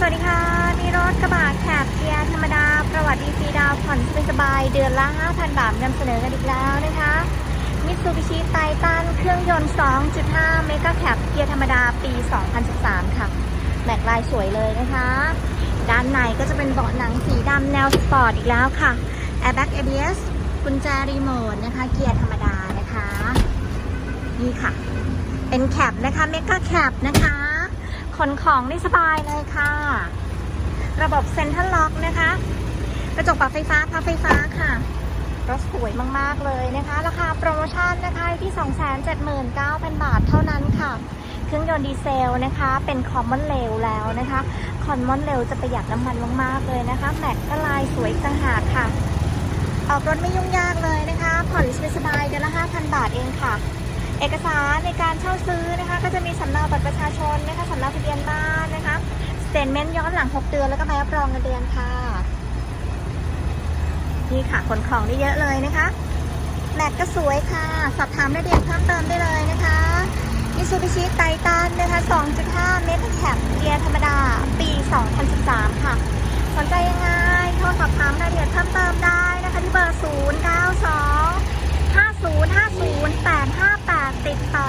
สวัสดีค่ะ นี่รถกระบะแคบเกียร์ธรรมดา ประวัติดีฟรีดาวผ่อนสบายเดือนละ 5,000 บาทนำเสนอกันอีกแล้วนะคะมิตซูบิชิไททันเครื่องยนต์ 2.5 เมกะแคปเกียร์ธรรมดาปี 2013 ค่ะ แม็กลายสวยเลยนะคะ ด้านในก็จะเป็นเบาะหนังสีดำแนวสปอร์ตอีกแล้วค่ะ Airbag ABS กุญแจรีโมทนะคะ เกียร์ธรรมดานะคะ นี่ค่ะ เป็นแคปนะคะเมกะแคปนะคะ ขนของได้สบายเลยค่ะ ระบบเซ็นทรัลล็อกนะคะ กระจกปรับไฟฟ้าพับไฟฟ้าค่ะ รถสวยมากๆเลยนะคะ ราคาโปรโมชั่นนะคะที่ 279,000 บาทเท่านั้นค่ะ เครื่องยนต์ดีเซลนะคะ เป็นคอมมอนเรลแล้วนะคะ คอมมอนเรลจะประหยัดน้ำมันมากๆเลยนะคะ แม็กก็ลายสวยอีกต่างหากค่ะ ออกรถไม่ยุ่งยากเลยนะคะ ผ่อนสบายๆเดือนละ5,000 บาทเองค่ะเอกสารในการเช่าซื้อนะคะ ก็จะมีสำเนาบัตรประชาชนนะคะ เตทเมนต์ย้อนหลัง 6 เดือนแล้วก็ใบรับรองเงินเดือนค่ะ นี่ค่ะขนของได้เยอะเลยนะคะแม็กก็สวยค่ะ สอบถามรายละเอียดเพิ่มเติมได้เลยนะคะมิซูบิชิไททันนะคะ 2.5 เมกะแคปเกียร์ธรรมดา ปี 2013 ค่ะ สนใจยังไงโทรสอบถามรายละเอียดเพิ่มเติมได้นะคะที่เบอร์ 0 9 2 5 0 5 0 8 5 8 ติดต่อ